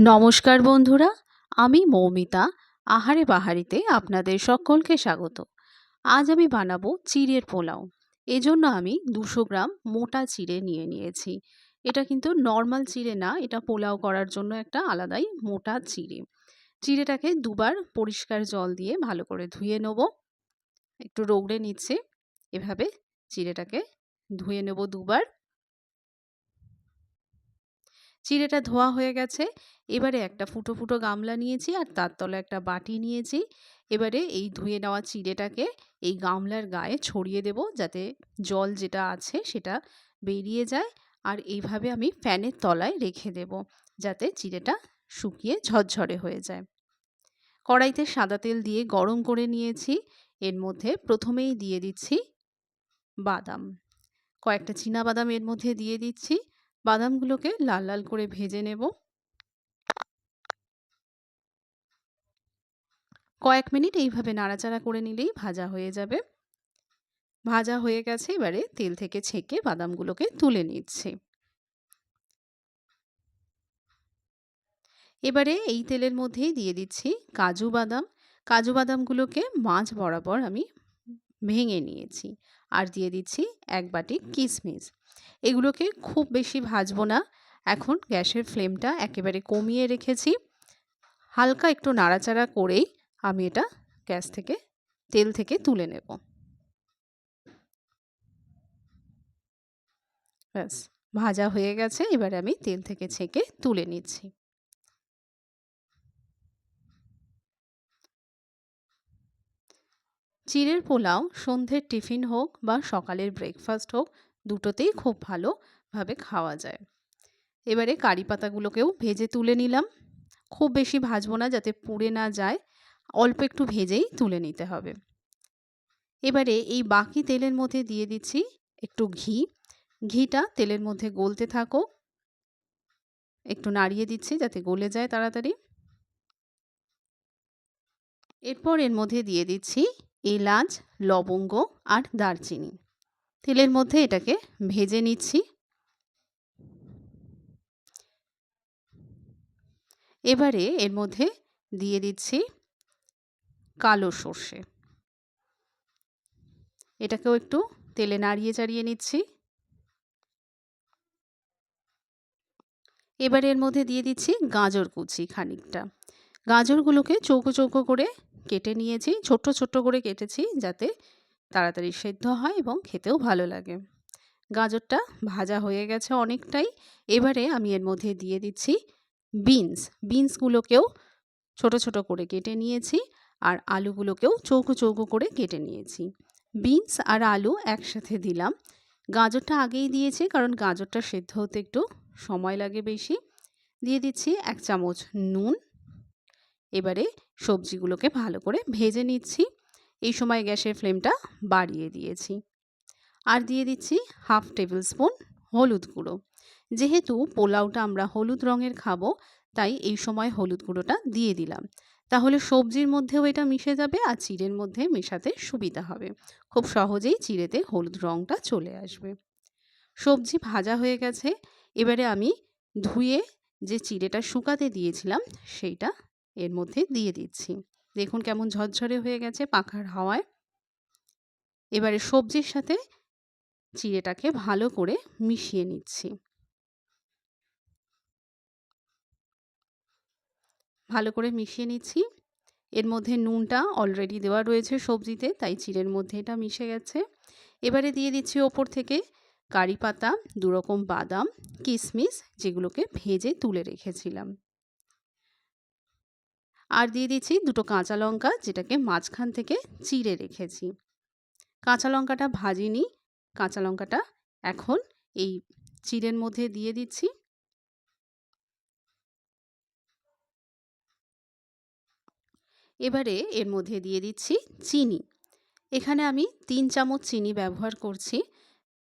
নমস্কার বন্ধুরা, আমি মৌমিতা, আহারে বাহারিতে আপনাদের সকলকে স্বাগত। আজ আমি বানাবো চিড়ের পোলাও। এজন্য আমি দুশো গ্রাম মোটা চিড়ে নিয়ে নিয়েছি। এটা কিন্তু নর্মাল চিড়ে না, এটা পোলাও করার জন্য একটা আলাদাই মোটা চিড়ে। চিড়েটাকে দুবার পরিষ্কার জল দিয়ে ভালো করে ধুয়ে নেব। একটু রোগড়ে নিচ্ছে, এভাবে চিড়েটাকে ধুয়ে নেব দুবার। চিড়েটা ধোয়া হয়ে গেছে। এবারে একটা ফুটো ফুটো গামলা নিয়েছি আর তার তলে একটা বাটি নিয়েছি। এবারে এই ধুয়ে নেওয়া চিড়েটাকে এই গামলার গায়ে ছড়িয়ে দেব যাতে জল যেটা আছে সেটা বেরিয়ে যায়। আর এইভাবে আমি ফ্যানের তলায় রেখে দেব যাতে চিড়েটা শুকিয়ে ঝরঝরে হয়ে যায়। কড়াইতে সাদা তেল দিয়ে গরম করে নিয়েছি। এর মধ্যে প্রথমেই দিয়ে দিচ্ছি বাদাম। কয়েকটা চীনা বাদাম এর মধ্যে দিয়ে দিচ্ছি। বাদামগুলোকে লাল লাল করে ভেজে নেব। কয়েক মিনিট এইভাবে নাড়াচাড়া করে নিলেই ভাজা হয়ে যাবে। ভাজা হয়ে গেছে, এবারে তেল থেকে ছেঁকে বাদামগুলোকে তুলে নিচ্ছে। এবারে এই তেলের মধ্যেই দিয়ে দিচ্ছি কাজু বাদাম। কাজু বাদামগুলোকে মাছ বরাবর আমি ভেঙে নিয়েছি। আর দিয়ে দিচ্ছি এক বাটি কিশমিশ এগুলোকে খুব বেশি ভাজবো না। এখন গ্যাসের ফ্লেমটা একেবারে কমিয়ে রেখেছি। হালকা একটু নাড়াচাড়া করেই আমি এটা গ্যাস থেকে, তেল থেকে তুলে নেব। ব্যাস, ভাজা হয়ে গেছে। এবারে আমি তেল থেকে ছেঁকে তুলে নিচ্ছি। চিড়ের পোলাও সন্ধ্যের টিফিন হোক বা সকালের ব্রেকফাস্ট হোক দুটোতেই খুব ভালোভাবে খাওয়া যায়। এবারে কারি পাতাগুলোকেও ভেজে তুলে নিলাম। খুব বেশি ভাজবো না যাতে পুড়ে না যায় অল্প একটু ভেজেই তুলে নিতে হবে। এবারে এই বাকি তেলের মধ্যে দিয়ে দিচ্ছি একটু ঘি। ঘিটা তেলের মধ্যে গলতে থাকো। একটু নাড়িয়ে দিচ্ছি যাতে গলে যায় তাড়াতাড়ি। এরপর এর মধ্যে দিয়ে দিচ্ছি এলাচ লবঙ্গ আর দারচিনি। তেলের মধ্যে এটাকে ভেজে নিচ্ছি। এবারে এর মধ্যে দিয়ে দিচ্ছি কালো সর্ষে। এটাকেও একটু তেলে নাড়িয়ে চাড়িয়ে নিচ্ছি। এবারে এর মধ্যে দিয়ে দিচ্ছি গাজর কুচি খানিকটা। গাজরগুলোকে চৌকো চৌকো করে কেটে নিয়েছি, ছোট্ট ছোট্ট করে কেটেছি যাতে তাড়াতাড়ি সেদ্ধ হয় এবং খেতেও ভালো লাগে। গাজরটা ভাজা হয়ে গেছে অনেকটাই। এবারে আমি এর মধ্যে দিয়ে দিচ্ছি বিনস। বিনসগুলোকেও ছোট ছোট করে কেটে নিয়েছি আর আলুগুলোকেও চৌকো চৌকো করে কেটে নিয়েছি। বিনস আর আলু একসাথে দিলাম। গাজরটা আগেই দিয়েছি কারণ গাজরটা সেদ্ধ হতে একটু সময় লাগে বেশি। দিয়ে দিচ্ছি এক চামচ নুন। এবারে সবজিগুলোকে ভালো করে ভেজে নিচ্ছি। এই সময় গ্যাসের ফ্লেমটা বাড়িয়ে দিয়েছি। আর দিয়ে দিচ্ছি হাফ টেবিল স্পুন হলুদ গুঁড়ো। যেহেতু পোলাওটা আমরা হলুদ রঙের খাব, তাই এই সময় হলুদ গুঁড়োটা দিয়ে দিলাম। তাহলে সবজির মধ্যেও এটা মিশে যাবে আর চিড়ের মধ্যে মেশাতে সুবিধা হবে। খুব সহজেই চিড়েতে হলুদ রঙটা চলে আসবে। সবজি ভাজা হয়ে গেছে। এবারে আমি ধুয়ে যে চিড়েটা শুকাতে দিয়েছিলাম, সেইটা এর মধ্যে দিয়ে দিচ্ছি। দেখুন কেমন ঝরঝরে হয়ে গেছে পাখার হাওয়ায়। এবারে সবজির সাথে চিড়েটাকে ভালো করে মিশিয়ে নিচ্ছি। ভালো করে মিশিয়ে নিচ্ছি। এর মধ্যে নুনটা অলরেডি দেওয়া রয়েছে সবজিতে, তাই চিড়ের মধ্যে এটা মিশে গেছে। এবারে দিয়ে দিচ্ছি ওপর থেকে কারি পাতা, দুরকম বাদাম কিশমিশ যেগুলোকে ভেজে তুলে রেখেছিলাম। আর দিয়ে দিচ্ছি দুটো কাঁচা লঙ্কা, যেটাকে মাঝখান থেকে চিড়ে রেখেছি। কাঁচা লঙ্কাটা ভাজিনি। কাঁচা লঙ্কাটা এখন এই চিড়ের মধ্যে দিয়ে দিচ্ছি। এবারে এর মধ্যে দিয়ে দিচ্ছি চিনি। এখানে আমি তিন চামচ চিনি ব্যবহার করছি।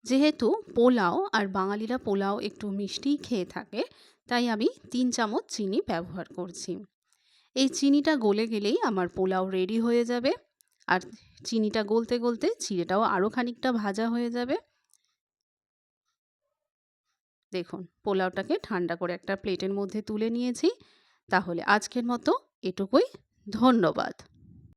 যেহেতু পোলাও আর বাঙালিরা পোলাও একটু মিষ্টিই খেয়ে থাকে, তাই আমি তিন চামচ চিনি ব্যবহার করছি। এই চিনিটা গলে গেলেই আমার পোলাও রেডি হয়ে যাবে। আর চিনিটা গলতে গলতে চিড়েটাও আরও খানিকটা ভাজা হয়ে যাবে। দেখুন, পোলাওটাকে ঠান্ডা করে একটা প্লেটের মধ্যে তুলে নিয়েছি। তাহলে আজকের মতো এটুকুই। ধন্যবাদ।